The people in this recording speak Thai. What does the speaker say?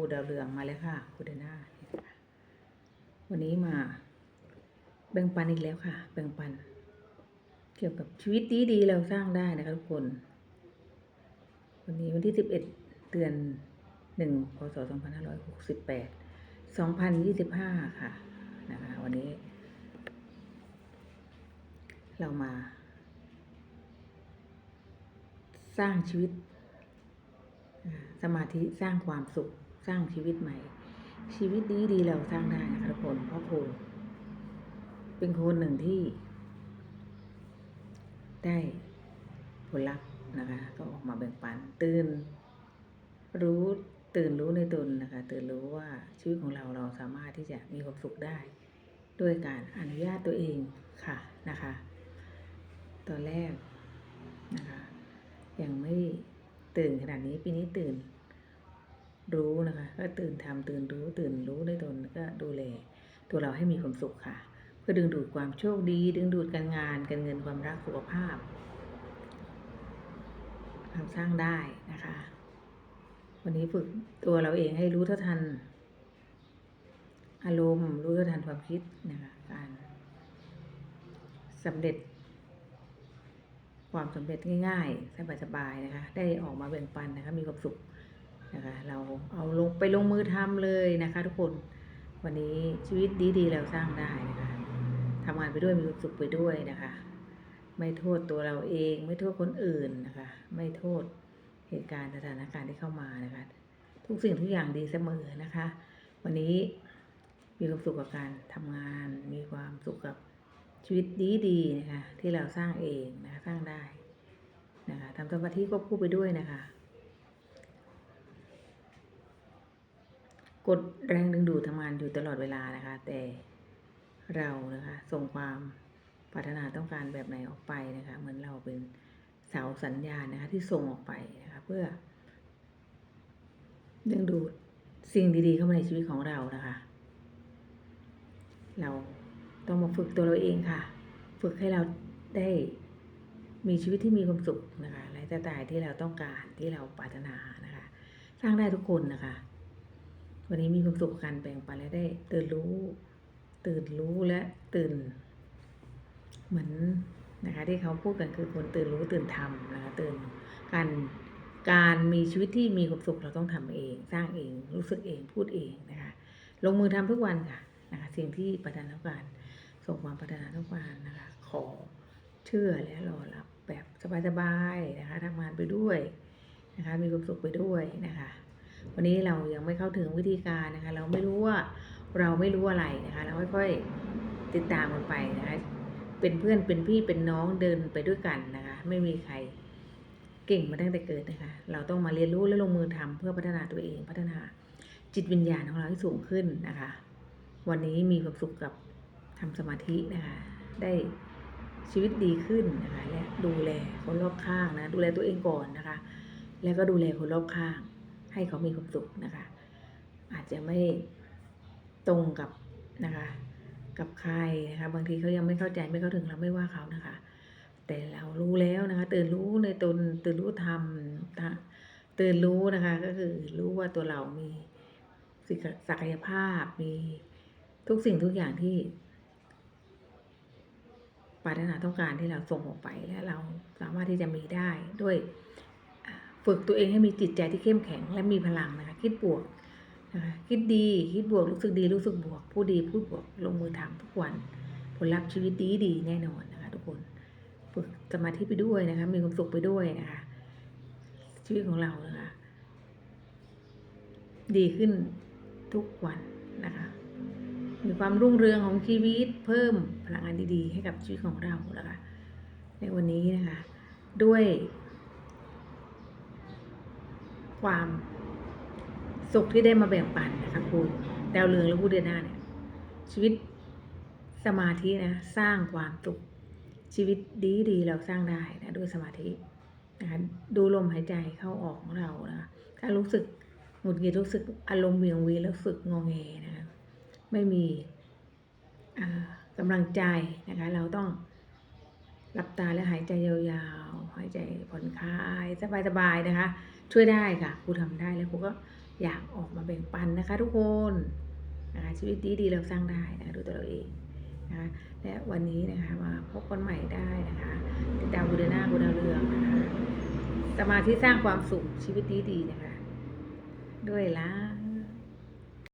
ูดาวเรืองมาแล้วค่ะครูเดน่าวันนี้มาแบ่งปันอีกแล้วค่ะ แบ่งปัน เกี่ยวกับชีวิตดีๆเราสร้างได้นะคะทุกคน วันนี้วันที่สิบเอ็ดเดือนหนึ่งพศสองพันห้าร้อยหกสิบแปดสองพันยี่สิบห้าค่ะนะคะวันนี้ เรามา สร้างชีวิต สมาธิสร้างความสุข สร้างชีวิตใหม่ ชีวิตดีดีๆเราสร้างได้นะคะทุกคนเพราะครูเป็นคนหนึ่งที่ ได้ผลลัพธ์นะคะ ก็ออกมาแบ่งปัน ตื่น รู้ตื่นรู้ในตนนะคะ ตื่นรู้ว่าชีวิตของเราเราสามารถที่จะมีความสุขได้ ด้วยการอนุญาตตัวเองค่ะนะคะ ตอนแรกนะคะยังไม่ตื่นขนาดนี้ปีนี้ตื่น รู้นะคะ ก็ตื่นทำตื่นรู้ตื่นรู้ในตนก็ดูแลตัวเราให้มีความสุขค่ะ เพื่อดึงดูดความโชคดี ดึงดูดการงานการเงินความรักสุขภาพทำสร้างได้นะคะ วันนี้ฝึกตัวเราเองให้รู้เท่าทัน อารมณ์รู้เท่าทันความคิดนะคะการสำเร็จ ความสำเร็จง่ายๆสบายๆนะคะ ได้ออกมาแบ่งปันนะคะมีความสุข นะคะ เราเอาลงไปลงมือทำเลยนะคะทุกคน วันนี้ชีวิตดีๆเราสร้างได้นะคะทำงานไปด้วยมีความสุขไปด้วยนะคะ ไม่โทษตัวเราเอง ไม่โทษคนอื่นนะคะ ไม่โทษเหตุการณ์สถานการณ์ที่เข้ามานะคะ ทุกสิ่งทุกอย่างดีเสมอนะคะ วันนี้มีความสุขกับการทำงาน มีความสุขกับชีวิตดีดีๆนะคะ ที่เราสร้างเองนะคะสร้างได้นะคะทำสมาธิควบคู่ไปด้วยนะคะ กดแรงดึงดูดทำงานอยู่ตลอดเวลานะคะ แต่เรานะคะส่งความปรารถนาต้องการแบบไหนออกไปนะคะเหมือนเราเป็นเสาสัญญาณนะคะ ที่ส่งออกไปนะคะเพื่อดึงดูดสิ่งดีๆเข้ามาในชีวิตของเรานะคะ เราต้องมาฝึกตัวเราเองค่ะ ฝึกให้เราได้มีชีวิตที่มีความสุขนะคะไลฟ์สไตล์ที่เราต้องการที่เราปรารถนานะคะ สร้างได้ทุกคนนะคะ วันนี้มีความสุขกับการแบ่งปันและได้ ตื่นรู้ ตื่นรู้และตื่น เหมือนนะคะที่เขาพูดกันคือคนตื่นรู้ตื่นทำนะคะตื่นการการมีชีวิตที่มีความสุขเราต้องทำเอง สร้างเองรู้สึกเองพูดเองนะคะลงมือทำทุกวันค่ะนะคะสิ่งที่ปรารถนาต้องการส่งความปรารถนาต้องการนะคะขอเชื่อและรอรับแบบสบายๆนะคะทำงานไปด้วยนะคะมีความสุขไปด้วยนะคะ วันนี้เรายังไม่เข้าถึงวิธีการนะคะ เราไม่รู้ว่าเราไม่รู้อะไรนะคะ เราค่อยๆติดตามกันไปนะคะ เป็นเพื่อนเป็นพี่เป็นน้องเดินไปด้วยกันนะคะ ไม่มีใครเก่งมาตั้งแต่เกิดนะคะ เราต้องมาเรียนรู้และลงมือทำเพื่อพัฒนาตัวเองพัฒนาจิตวิญญาณของเราให้สูงขึ้นนะคะ วันนี้มีความสุขกับทำสมาธินะคะ ได้ชีวิตดีขึ้นนะคะ และดูแลคนรอบข้างนะ ดูแลตัวเองก่อนนะคะ แล้วก็ดูแลคนรอบข้าง ให้เขามีความสุขนะคะ อาจจะไม่ตรงกับนะคะ กับใครนะคะ บางทีเขายังไม่เข้าใจไม่เข้าถึงเราไม่ว่าเขานะคะ แต่เรารู้แล้วนะคะ ตื่นรู้ในตนตื่นรู้ธรรมตื่นรู้นะคะ ก็คือรู้ว่าตัวเรามีศักยภาพมีทุกสิ่งทุกอย่างที่ปรารถนาต้องการที่เราส่งออกไปและเราสามารถที่จะมีได้ด้วย ฝึกตัวเองให้มีจิตใจที่เข้มแข็งและมีพลังนะคะ คิดบวกนะคะคิดดีคิดบวกรู้สึกดีรู้สึกบวกพูดดีพูดบวกลงมือทำทุกวัน ผลลัพธ์ชีวิตดีดีแน่นอนนะคะ ทุกคนฝึกสมาธิไปด้วยนะคะ มีความสุขไปด้วยนะคะ ชีวิตของเรานะคะ ดีขึ้นทุกวันนะคะ มีความรุ่งเรืองของชีวิตเพิ่มพลังงานดีๆ ให้กับชีวิตของเรานะคะ ในวันนี้นะคะ ด้วย ความสุขที่ได้มาแบ่งปันนะคะคุณดาวเรืองและผู้เดือนหน้าเนี่ยชีวิตสมาธินะสร้างความสุขชีวิตดีดีๆเราสร้างได้นะด้วยสมาธินะคะดูลมหายใจเข้าออกของเรานะคะถ้ารู้สึกหงุดหงิดรู้สึกอารมณ์เวียงวีแล้วรู้สึกงอแงนะคะไม่มีอ่ากำลังใจนะคะเราต้องหลับตาและหายใจยาวๆ หายใจผ่อนคลายสบายๆนะคะ ช่วยได้ค่ะครูทำได้แล้วครูก็อยากออกมาแบ่งปันนะคะ ทุกคนนะคะชีวิตดีดีๆเราสร้างได้นะคะดูตัวเราเองนะคะและวันนี้นะคะมาพบคนใหม่ได้นะคะติดตามบูเดนาบูดาเรืองนะคะสมาธิสร้างความสุขชีวิตดีดีๆนะคะ ด้วยละ